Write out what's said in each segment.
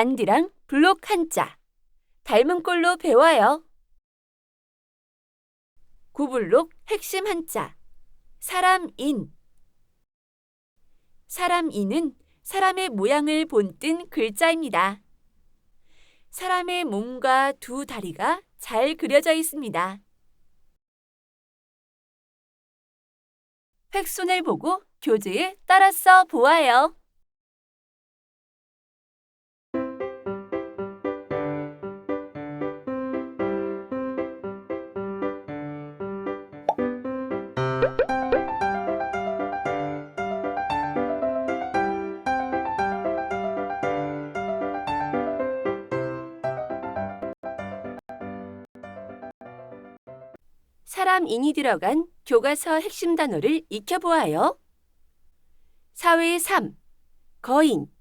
반디랑 블록 한자. 닮은 꼴로 배워요. 구블록 핵심 한자. 사람인. 사람인은 사람의 모양을 본뜬 글자입니다. 사람의 몸과 두 다리가 잘 그려져 있습니다. 획손을 보고 교재에 따라 써 보아요. 사람인이 들어간 교과서 핵심 단어를 익혀보아요. 사회 3. 거인.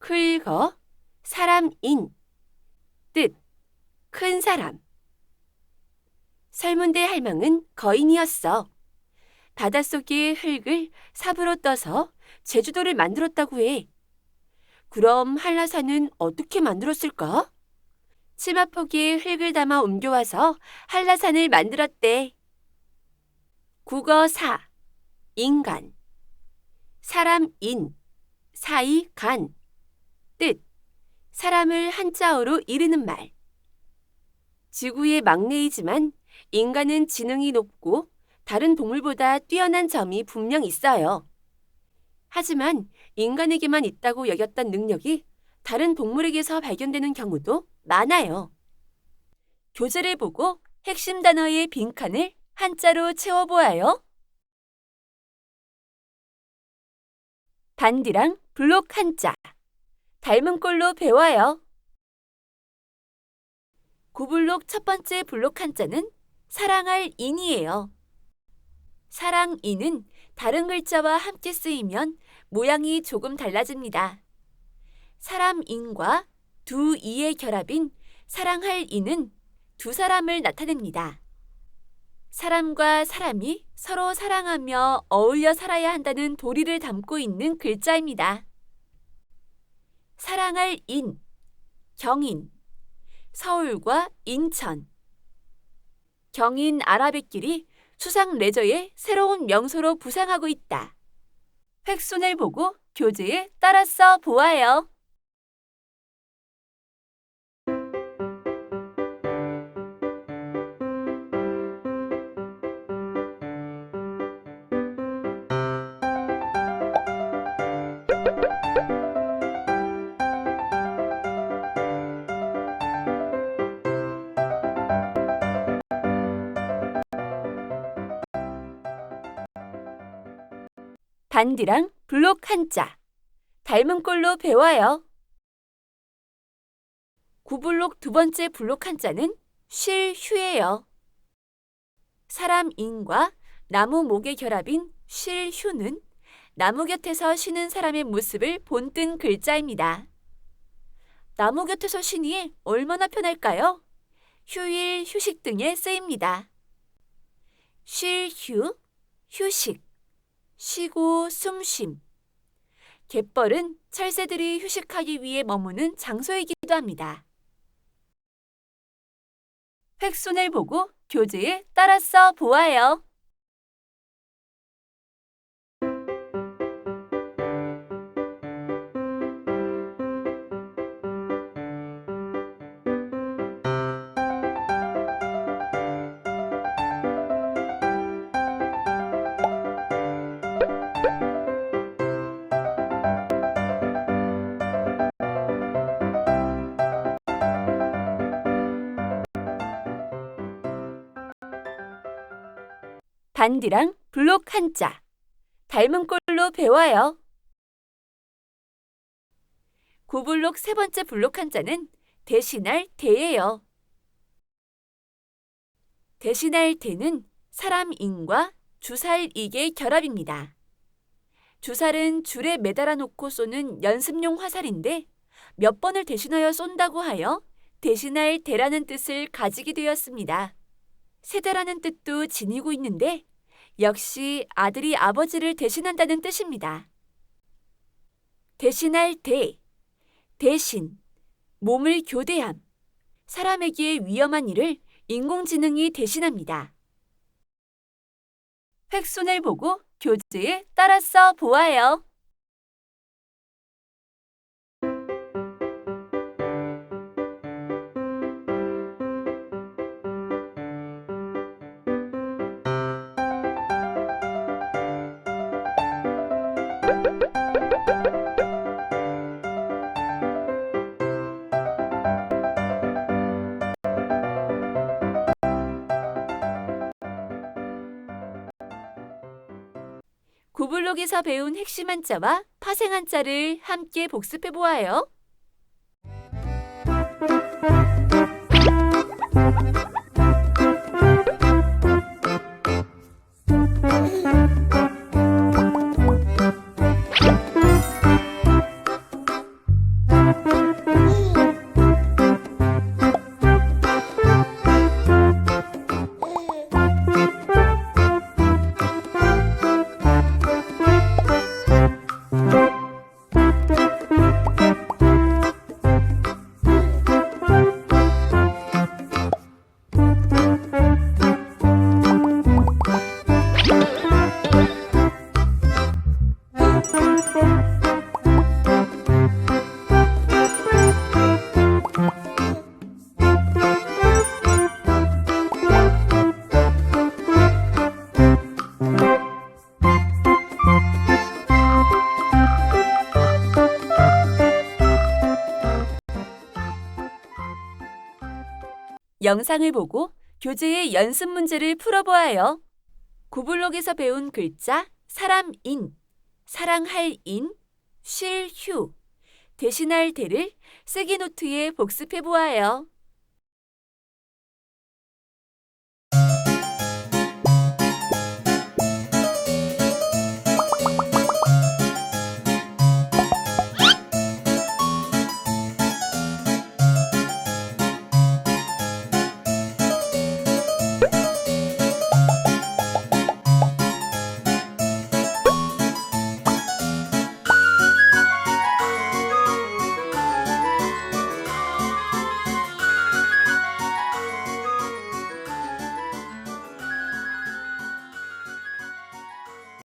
클거, 사람인. 뜻. 큰 사람. 설문대 할망은 거인이었어. 바닷속의 흙을 삽으로 떠서 제주도를 만들었다고 해. 그럼 한라산은 어떻게 만들었을까? 치마폭에 흙을 담아 옮겨와서 한라산을 만들었대. 국어 4. 인간. 사람 인. 사이 간. 뜻. 사람을 한자어로 이르는 말. 지구의 막내이지만 인간은 지능이 높고 다른 동물보다 뛰어난 점이 분명 있어요. 하지만 인간에게만 있다고 여겼던 능력이 다른 동물에게서 발견되는 경우도 많아요. 교재를 보고 핵심 단어의 빈칸을 한자로 채워보아요. 반디랑 블록 한자. 닮은 꼴로 배워요. 구블록 첫 번째 블록 한자는 사랑할 인이에요. 사랑 인은 다른 글자와 함께 쓰이면 모양이 조금 달라집니다. 사람 인과 두 이의 결합인 사랑할 이는 두 사람을 나타냅니다. 사람과 사람이 서로 사랑하며 어울려 살아야 한다는 도리를 담고 있는 글자입니다. 사랑할 인, 경인, 서울과 인천. 경인 아라뱃길이 수상 레저의 새로운 명소로 부상하고 있다. 획손을 보고 교재에 따라 써 보아요. 반디랑 블록 한자. 닮은 꼴로 배워요. 구블록 두 번째 블록 한자는 실 휴예요. 사람 인과 나무 목의 결합인 실 휴는 나무 곁에서 쉬는 사람의 모습을 본뜬 글자입니다. 나무 곁에서 쉬니 얼마나 편할까요? 휴일, 휴식 등에 쓰입니다. 쉴 휴, 휴식. 쉬고 숨쉼. 갯벌은 철새들이 휴식하기 위해 머무는 장소이기도 합니다. 획손을 보고 교재에 따라 써 보아요. 반디랑 블록 한자. 닮은 꼴로 배워요. 구블록 세 번째 블록 한자는 대신할 대예요. 대신할 대는 사람 인과 주살 이의 결합입니다. 주살은 줄에 매달아 놓고 쏘는 연습용 화살인데 몇 번을 대신하여 쏜다고 하여 대신할 대라는 뜻을 가지게 되었습니다. 세대라는 뜻도 지니고 있는데 역시 아들이 아버지를 대신한다는 뜻입니다. 대신할 대, 대신, 몸을 교대함. 사람에게 위험한 일을 인공지능이 대신합니다. 획순을 보고 교재에 따라 써 보아요. 구블록에서 배운 핵심 한자와 파생 한자를 함께 복습해 보아요. 영상을 보고 교재의 연습 문제를 풀어보아요. 구블록에서 배운 글자 사람인, 사랑할 인, 쉴 휴, 대신할 대를 쓰기 노트에 복습해 보아요.